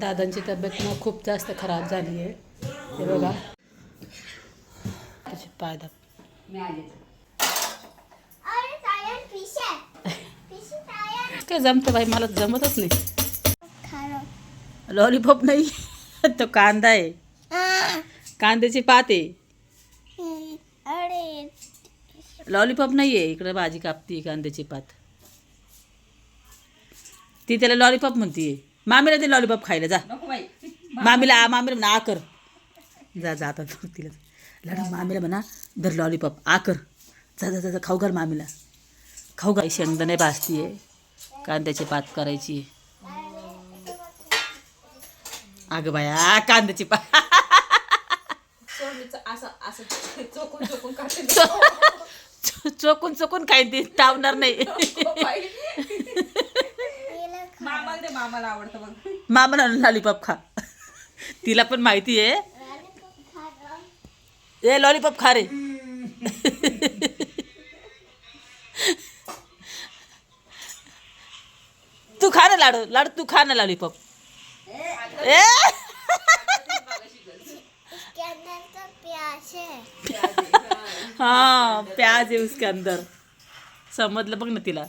दादांची तब्येत ना खूप जास्त खराब झाली आहे. हे बघा. त्याचे पाय दाब काय जमतं बाई? मला जमतच नाही. खारो लॉलीपॉप नाही तो कांदा आहे. कांद्याची पात लॉलीपॉप नाही आहे. इकडे भाजी कापती कांद्याची पात. ती त्याला लॉलीपॉप म्हणतीये. मामीला ते लॉलीपॉप खायला जा. नको बाई. मामीला आ मामीला म्हणा आ कर. जा जा आता तिला लढा मामीला म्हणा धर लॉलीपॉप आ कर. जा जा जा जा, खाऊ घाल मामीला. खाऊ घाल. शेंगदाणे भाजती आहे कांद्याची पात करायची. अगं बाया कांद्याची पात चोकून चोकून काही ते तावणार नाही. मामाला दे मामाला आवडतं बघ. लॉलीपॉप खा. तिला पण माहिती आहे. ए लॉलीपॉप खा रे. तू खा ना लाडू. लाडू तू खा ना लॉलीपॉप. ए. हा प्याज आहे उसके अंदर. समजलं बघ ना तिला.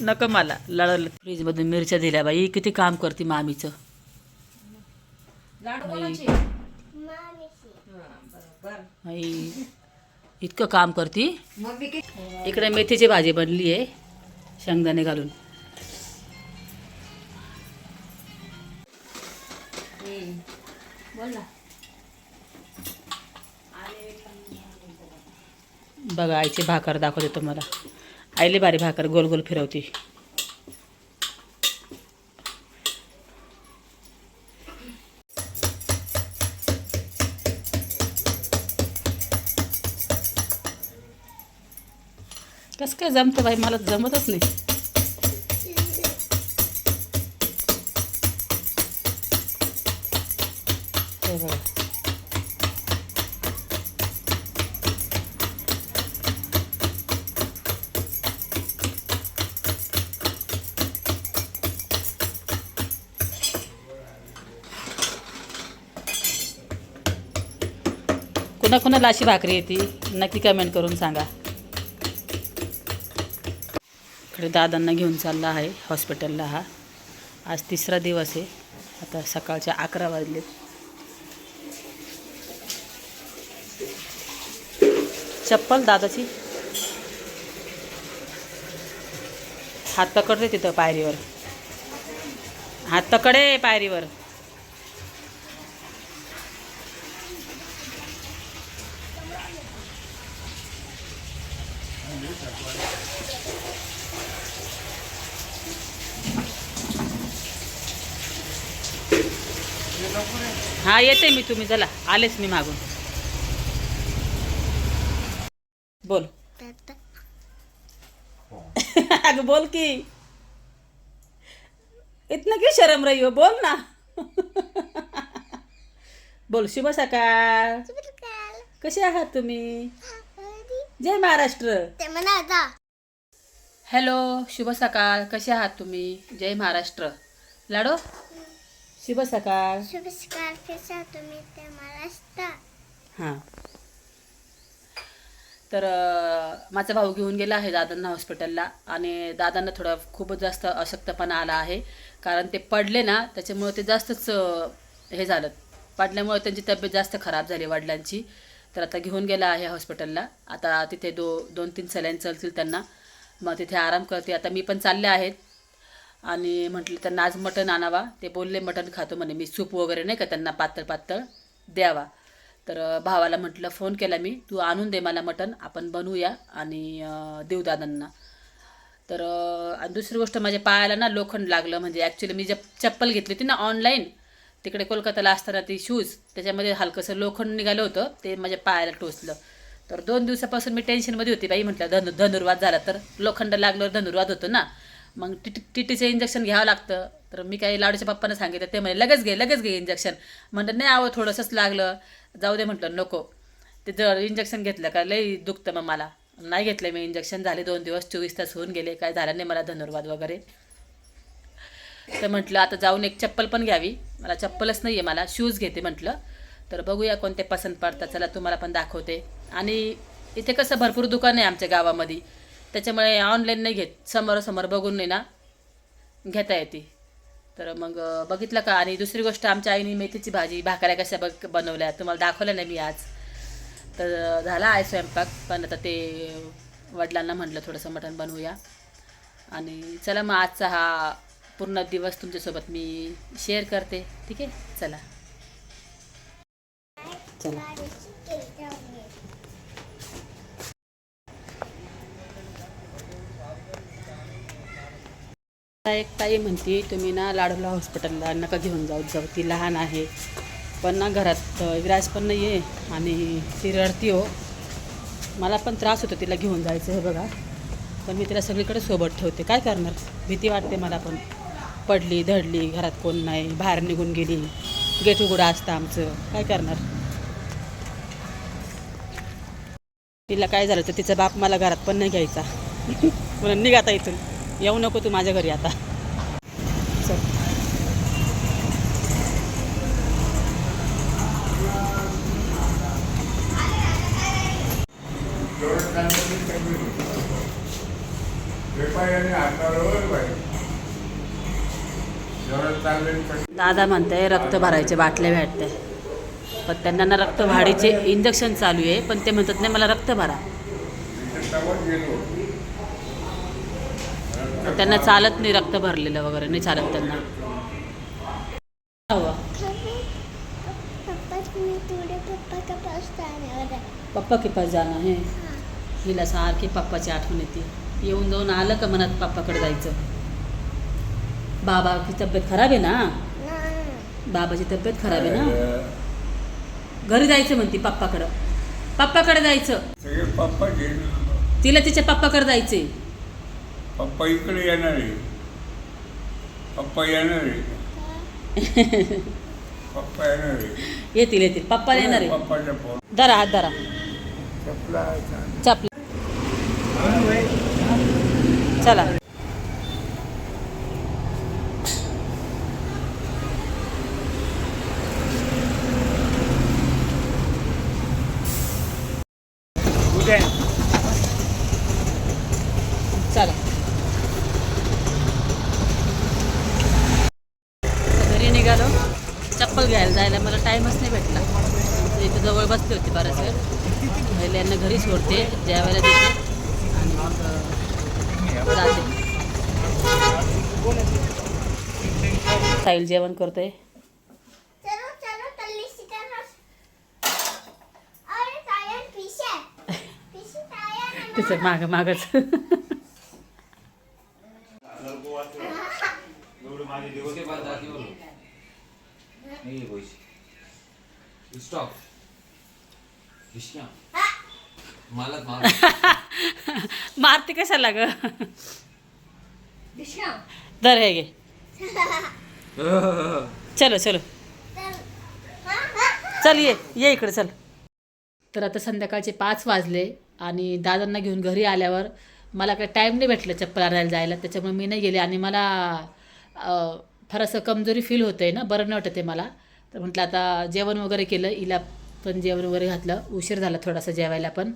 नको मला लढवलं फ्रीजमधून मिरच्या दिल्या बाई किती काम करते मामीचं. इतकं काम करती? इकडे मेथीची भाजी बनली आहे शेंगदाणे घालून. बोल ना. बघा आईची भाकर दाखवते तुम्हाला. आईले बारी भाकर गोल गोल फिरवती. कसं काय जमतं बाई? मला जमतच नाही. हे बघा. कुणा कुणाला अशी भाकरी येते? नक्की कमेंट करून सांगा. इकडे दादांना घेऊन चालला आहे हॉस्पिटलला हा. आज तिसरा दिवस आहे. आता सकाळच्या अकरा वाजले. चप्पल दादाची? हात पकडते तिथं पायरीवर. हात पकडे पायरीवर. हा येते मी तुम्ही चला. आलेच मी मागून. बोल. अगं बोल की. इतना क्यों शर्म रही हो बोल ना. बोल शुभ सकाळ. कसे आहात तुम्ही? जय महाराष्ट्र. ते म्हणा आता. हॅलो शुभ सकाळ. कसे आहात तुम्ही? जय महाराष्ट्र. लाडो? शुभ सकाळ. शुभस्कार कसा तुम्ही? ते महाराष्ट्र हां. तर अं, माझा भाऊ घेऊन गेला आहे दादांना हॉस्पिटलला आणि दादांना थोडा खूपच जास्त अशक्तपणा आला आहे. कारण ते पडले ना त्याच्यामुळे ते जास्तच अं, हे झालं. पडल्यामुळे त्यांची तब्येत जास्त खराब झाली वडिलांची. तर आता घेऊन गेला आहे हॉस्पिटलला. आता तिथे दो दोन तीन सलाईन चलतील त्यांना. मग तिथे आराम करते. आता मी पण चालले आहेत. आणि म्हटलं त्यांना आज मटण आणावा. ते बोलले मटण खातो. म्हणे मी सूप वगैरे नाही का त्यांना पातळ पातळ द्यावा. तर भावाला म्हटलं फोन केला मी. तू आणून दे मला मटण. आपण बनवूया आणि देऊ दादांना. तर दुसरी गोष्ट माझ्या पायाला ना लोखंड लागलं. म्हणजे ॲक्च्युली मी जे चप्पल घेतली होती ना ऑनलाईन तिकडे कोलकाताला असताना ती शूज त्याच्यामध्ये हलकंसं लोखंड निघालं होतं ते माझ्या पायाला टोचलं. तर दोन दिवसापासून मी टेन्शनमध्ये होती बाई म्हटलं धनु धनुर्वाद झाला तर. लोखंड लागल्यावर धनुर्वाद होतो ना. मग टी टीटीचं इंजेक्शन घ्यावं लागतं. तर मी काही लाडूच्या पप्पांना सांगितलं ते म्हणे लगेच घे लगेच घे इंजेक्शन म्हणलं नाही आवं थोडंसंच लागलं. जाऊ दे म्हटलं नको. ते जर इंजेक्शन घेतलं का लई दुखतं मग मला. नाही घेतलं मी इंजेक्शन झाले दोन दिवस चोवीस तास होऊन गेले काय झालं नाही मला धनुर्वाद वगैरे. तर म्हटलं आता जाऊन एक चप्पल पण घ्यावी. मला चप्पलच नाही आहे मला शूज घेते म्हटलं. तर बघूया कोणते पसंत पडतात. चला तुम्हाला पण दाखवते. आणि इथे कसं भरपूर दुकान आहे आमच्या गावामध्ये. त्याच्यामुळे ऑनलाईन नाही घेत. समोरासमोर बघून नाही ना घेता येते. तर मग बघितलं का? आणि दुसरी गोष्ट आमच्या आईने मेथीची भाजी भाकऱ्या कशा बघ बनवल्या? तुम्हाला दाखवल्या नाही मी आज. तर झाला आहे स्वयंपाक पण आता ते वडिलांना म्हटलं थोडंसं मटण बनवूया. आणि चला मग आजचा हा पूर्ण दिवस तुमच्यासोबत मी शेअर करते. ठीक आहे? चला. चला. एक ताई म्हणते तुम्ही ना लाडूला हॉस्पिटलला नका घेऊन जाऊ. जाऊ ती लहान आहे. पण ना घरात विराज पण नाही आहे आणि ती रडती हो. मला पण त्रास होतो तिला घेऊन जायचं हे बघा. पण मी तिला सगळीकडे सोबत ठेवते. काय करणार? भीती वाटते मला पण. पडली धडली घरात कोण नाही बाहेर निघून गेली. गेट उघडा असतं आमचं. काय करणार? तिला काय झालं तर तिचा बाप मला घरात पण नाही घ्यायचा. म्हणून निघाता इथून येऊ नको तू माझ्या घरी आता. दादा म्हणताय रक्त भरायचे बाटल्या भेटते पण त्यांना ना रक्त भाडीचे इंजेक्शन चालू आहे पण ते म्हणतात नाही मला रक्त भरा. त्यांना चालत नाही रक्त भरलेलं वगैरे नाही चालत त्यांना. पप्पा के पास जाणं हे हिला सारखी पप्पाची आठवण येते. येऊन जाऊन आलं का मनात पप्पाकडे जायचं? बाबाची तब्येत खराब आहे ना? बाबाची तब्येत खराब आहे ना? घरी जायचं म्हणते पप्पाकडं. पप्पाकडे जायचं. सगळे पप्पा तिला तिच्या पप्पाकडे जायचंय. पप्पा इकडे येणार आहे. पप्पा येणार आहे. पप्पा येणार आहे. येतील येतील. पप्पा येणार आहे. धरा हात धरा. चपला चपला. चला. चला. घरी निघालो. चप्पल घ्यायला जायला मला टाईमच नाही भेटला. इथे इथं जवळ बसले होते बराच वेळ. पहिले यांना घरी सोडते जेवायला देते. आणि मग जाते. साईल जेवण करतोय. तिचं माग मागच. मारते कशाला ग? दर हे गे चलो चलो. चल ये ये इकडे चल. तर आता संध्याकाळचे पाच वाजले. आणि दादांना घेऊन घरी आल्यावर मला काही टाईम नाही भेटलं चप्पल आणायला जायला. त्याच्यामुळे मी नाही गेले आणि मला अं, फार असं कमजोरी फील होतं आहे ना बरं नाही वाटत आहे मला. तर म्हटलं आता जेवण वगैरे केलं हिला पण जेवण वगैरे घातलं. उशीर झाला थोडासा जेवायला पण.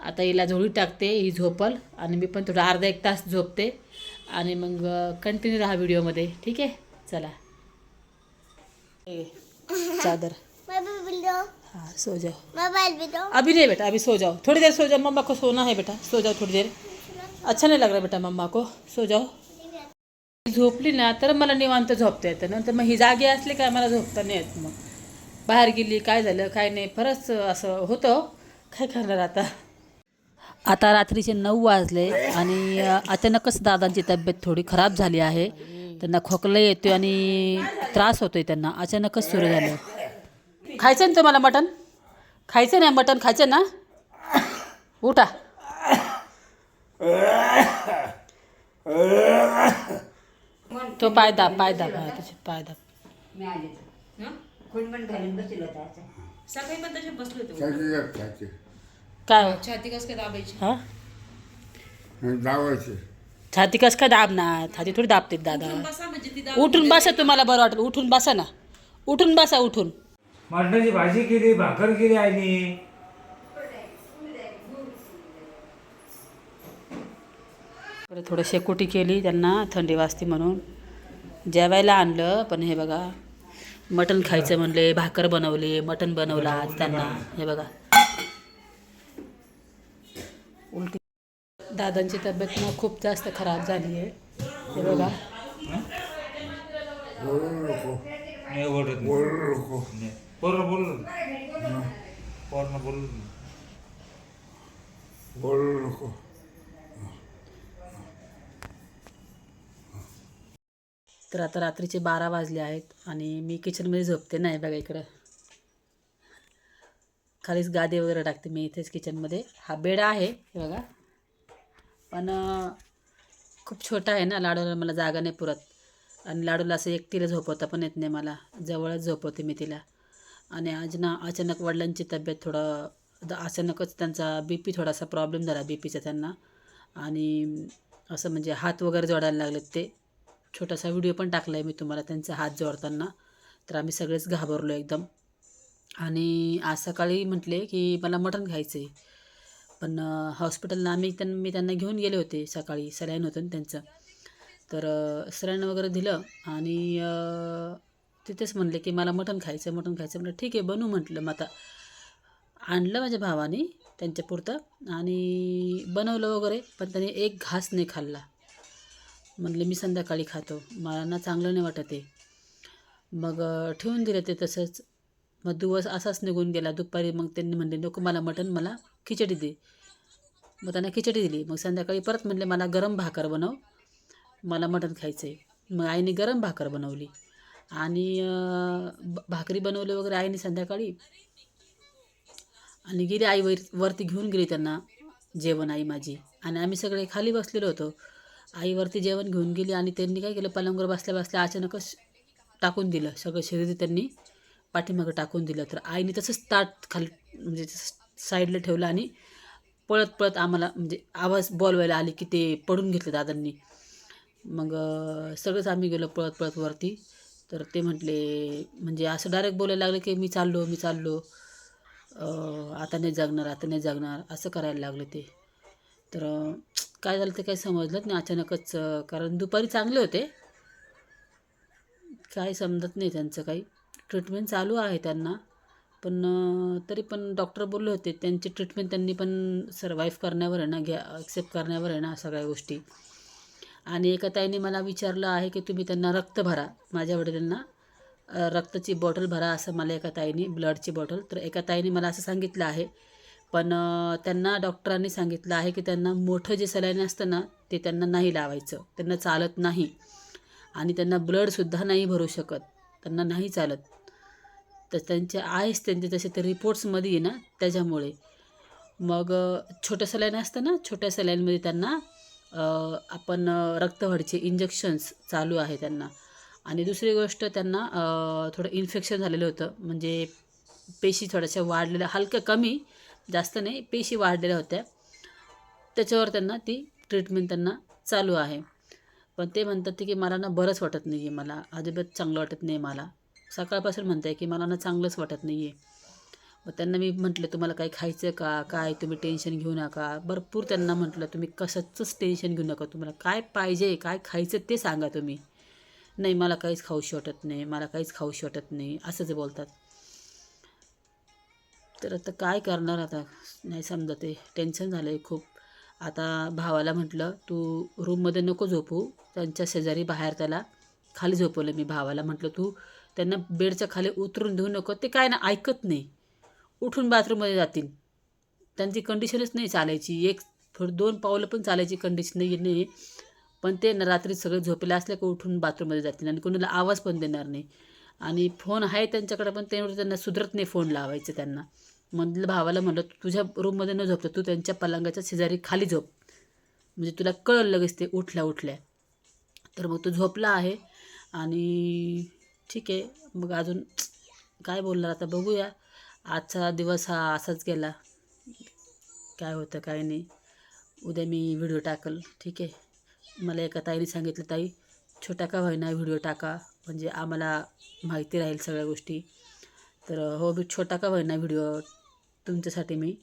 आता हिला झोळी टाकते ही झोपल आणि मी पण थोडं अर्धा एक तास झोपते आणि मग कंटिन्यू राहा व्हिडिओमध्ये ठीक आहे? चला. ए, चादर. हाँ सो जाओ. मोबाइल भी दो। अभी नहीं बेटा अभी सो जाओ। थोड़ी देर सो जाओ मम्मा को सोना है बेटा। सो जाओ थोड़ी देर। अच्छा नहीं लग रहा बेटा मम्मा को। सो जाओ। झोपली ना तर मला निवांत झोपता येतं. नंतर मग ही जागी असली काय मला झोपता नाही येत मग. बाहेर गेली काय झालं काय नाही फारच असं होतं काय करणार आता? आता रात्रीचे नऊ वाजले आणि अचानकच दादांची तब्येत थोडी खराब झाली आहे. त्यांना खोकला येतोय आणि त्रास होतोय त्यांना. अचानकच सुरू झालं. खायचं ना तुम्हाला मटण? खायचं ना मटण? खायचं ना? उठा. तो पाय दाब पाय दाब. हा, त्याचे पाय दाब. कोण पण घालून बसलो होता असं. सकाळी पण तसे बसले होते. सगळे खायचे. काय? हो? छाती कस काय दाबायची? हा? दावायचे छाती कस काय दाबणार? छाती थोडी दाबते दादा. बसा म्हणजे ती उठून बसा तुम्हाला बरं वाटेल. उठून बसा ना. उठून बसा उठून. मटणाची भाजी केली भाकर केली आईने. परत थोडं शेकोटी केली त्यांना थंडी वाजते म्हणून. जेवायला आणलं पण हे बघा मटण खायचं म्हणले भाकर बनवली मटण बनवलं आज त्यांना. हे बघा. उलटी. दादांची तब्येत ना खूप जास्त खराब झाली आहे हे बघा. नाही. नको. बोललो बोलू तर आता रात्रीचे बारा वाजले आहेत आणि मी किचनमध्ये झोपते नाही बघा इकडं. खालीच गादी वगैरे टाकते मी इथेच किचनमध्ये. हा बेड आहे हे बघा. पण खूप छोटा आहे ना लाडूला मला जागा नाही पुरत. आणि लाडूला असं एकटीला झोपवता पण येत नाही मला. जवळच झोपवते मी तिला. आणि आज ना अचानक वडिलांची तब्येत थोडं द- अचानकच त्यांचा बी पी थोडासा प्रॉब्लेम झाला बी पीचा त्यांना. आणि असं म्हणजे हात वगैरे जोडायला लागलेत ते. छोटासा व्हिडिओ पण टाकला आहे मी तुम्हाला त्यांचा हात जोडताना. तर आम्ही सगळेच घाबरलो एकदम. आणि आज सकाळी म्हटले की मला मटण खायचं आहे पण हॉस्पिटलला आम्ही त्यांना मी त्यांना घेऊन गेले होते सकाळी सलाईन होतं ना त्यांचं. तर सलाईन वगैरे दिलं आणि तिथेच म्हणले की मला मटण खायचं मटण खायचं म्हटलं ठीक आहे बनवू म्हटलं मग आता. आणलं माझ्या भावाने त्यांच्यापुरतं आणि बनवलं वगैरे पण त्याने एक घास नाही खाल्ला. म्हणले मी संध्याकाळी खातो. मला ना चांगलं नाही वाटत आहे. मग ठेवून दिलं ते तसंच. मग दिवस असाच निघून गेला. दुपारी मग त्यांनी म्हणले नको मला मटण मला खिचडी दे. मग त्यांना खिचडी दिली. मग संध्याकाळी परत म्हणले मला गरम भाकर बनव. मला मटण खायचं आहे मग आईने गरम भाकर बनवली. आणि ब- भाकरी बनवली वगैरे आईने संध्याकाळी. आणि गेली आई वर वरती घेऊन गेली त्यांना जेवण आई माझी. आणि आम्ही सगळे खाली बसलेलो होतो. आईवरती जेवण घेऊन गेली आणि त्यांनी काय केलं पलंगावर बसल्या बसल्या अचानकच टाकून दिलं. सगळं शरीर त्यांनी पाठीमागं टाकून दिलं. तर आईने तसंच ताट खाली म्हणजे साईडला ठेवलं आणि पळत पळत आम्हाला म्हणजे आवाज बोलवायला आली की ते पडून घेतलं दादांनी. मग सगळंच आम्ही गेलो पळत पळत वरती. तर ते म्हटले म्हणजे असं डायरेक्ट बोलायला लागले की मी चाललो मी चाललो. आता नाही जगणार आता नाही जगणार असं करायला लागले ते. तर काय झालं ते काही समजलंच नाही अचानकच कारण दुपारी चांगले होते. काय समजत नाही त्यांचं काही. ट्रीटमेंट चालू आहे त्यांना. पण तरी पण डॉक्टर बोलले होते त्यांची ट्रीटमेंट त्यांनी पण सर्वाईव्ह करण्यावर आहे ना घ्या ॲक्सेप्ट करण्यावर आहे ना सगळ्या गोष्टी. आणि एका ताईने मला विचारलं आहे की तुम्ही त्यांना रक्त भरा माझ्या वडिलांना. रक्ताची बॉटल भरा असं मला एका ताईने ब्लडची बॉटल. तर एका ताईने मला असं सांगितलं आहे. पण त्यांना डॉक्टरांनी सांगितलं आहे की त्यांना मोठं जे सलाईन असतं ना ते त्यांना नाही लावायचं. त्यांना चालत नाही. आणि त्यांना ब्लडसुद्धा नाही भरू शकत. त्यांना नाही चालत. तर त्यांचे आहेस त्यांचे तसे ते रिपोर्ट्समध्ये ना त्याच्यामुळे. मग छोटं सलाईन असतं ना छोट्या सलाईनमध्ये त्यांना आपण रक्तवाढीचे इंजेक्शन्स चालू आहे त्यांना. आणि दुसरी गोष्ट त्यांना थोडं इन्फेक्शन झालेलं होतं. म्हणजे पेशी थोड्याशा वाढलेल्या हलक्या कमी जास्त नाही पेशी वाढलेल्या होत्या. त्याच्यावर त्यांना ती ट्रीटमेंट त्यांना चालू आहे. पण ते म्हणतात की मला ना बरंच वाटत नाही आहे मला. अजिबात चांगलं वाटत नाही मला. सकाळपासून म्हणत आहे की मला ना चांगलंच वाटत नाही आहे मग त्यांना मी म्हटलं तुम्हाला काही खायचं का? काय? तुम्ही टेन्शन घेऊ नका. भरपूर त्यांना म्हटलं तुम्ही कशाचंच टेन्शन घेऊ नका. तुम्हाला काय पाहिजे काय खायचं ते सांगा तुम्ही. नाही मला काहीच खाऊशी वाटत नाही. मला काहीच खाऊशी वाटत नाही. असंच बोलतात. तर आता काय करणार आता? नाही समजा ते टेन्शन झालं आहे खूप. आता भावाला म्हटलं तू रूममध्ये नको झोपू. त्यांच्या शेजारी बाहेर त्याला खाली झोपवलं मी. भावाला म्हटलं तू त्यांना बेडच्या खाली उतरून देऊ नको. ते काय ना ऐकत नाही. उठून बाथरूममध्ये जातील. त्यांची कंडिशनच नाही चालायची. एक थोडं दोन पावलं पण चालायची कंडिशन नाही नाही. पण ते ना रात्री सगळे झोपेला असले का उठून बाथरूममध्ये जातील आणि कोणाला आवाज पण देणार नाही. आणि फोन आहे त्यांच्याकडे पण त्यामुळे त्यांना सुधरत नाही फोन लावायचं त्यांना. म्हटलं भावाला म्हणलं तू तुझ्या रूममध्ये न झोपतं तू त्यांच्या पलंगाच्या शेजारी खाली झोप. म्हणजे तुला कळलं लगेच ते उठल्या उठल्या. तर मग तो झोपला आहे आणि ठीक आहे. मग अजून काय बोलणार आता बघूया. आजचा दिवस हा असाच गेला. काय होतं काय नाही. उद्या मी व्हिडिओ टाकल. ठीक आहे. मला एका ताईने सांगितलं ताई छोटा का होईना व्हिडिओ टाका. म्हणजे आम्हाला माहिती राहील सगळ्या गोष्टी. तर हो मी छोटा का होईना व्हिडिओ तुमच्यासाठी मी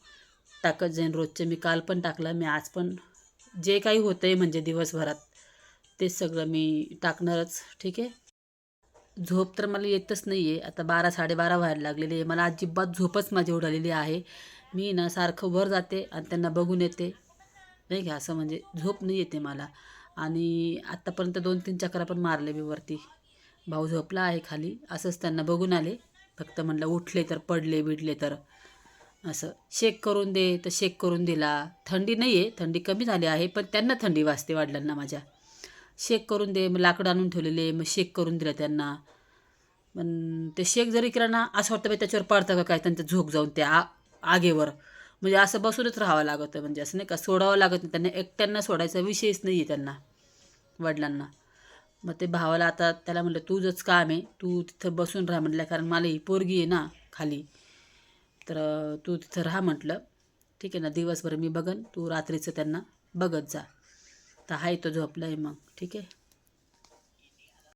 टाकत जाईन. रोजचे मी काल पण टाकला मी आज पण. जे काही होतं आहे म्हणजे दिवसभरात ते सगळं मी टाकणारच. ठीक आहे. झोप तर मला येतच नाही आहे आता बारा साडेबारा व्हायला लागलेली आहे. मला अजिबात झोपच माझी उडालेली आहे. मी ना सारखं वर जाते आणि त्यांना बघून येते. नाही का? असं म्हणजे झोप नाही येते मला. आणि आत्तापर्यंत दोन तीन चक्रा पण मारले मी वरती. भाऊ झोपला आहे खाली. असंच त्यांना बघून आले. फक्त म्हणलं उठले तर पडले बिडले तर. असं. शेक करून दे तर शेक करून दिला. थंडी नाही आहे थंडी कमी झाली आहे पण त्यांना थंडी वाजते वाढल्यांना माझ्या. शेक करून दे मग लाकडं आणून ठेवलेले मग शेक करून दिलं त्यांना. पण ते शेक जरी केलं ना असं वाटतं बाई त्याच्यावर पडतं का काय त्यांचं झोक जाऊन त्या आ आगेवर. म्हणजे असं बसूनच राहावं लागतं. म्हणजे असं नाही का सोडावं लागत नाही. त्यांना एकट्यांना सोडायचा विषयच नाही आहे त्यांना वडिलांना. मग ते भावाला आता त्याला म्हटलं तुझंच काम आहे. तू तिथं बसून राहा म्हटलं कारण मला ही पोरगी आहे ना खाली. तर तू तिथं राहा म्हटलं. ठीक आहे ना दिवसभर मी बघन. तू रात्रीचं त्यांना बघत जा. तर हाय तो झोपला आहे मग. ठीक आहे?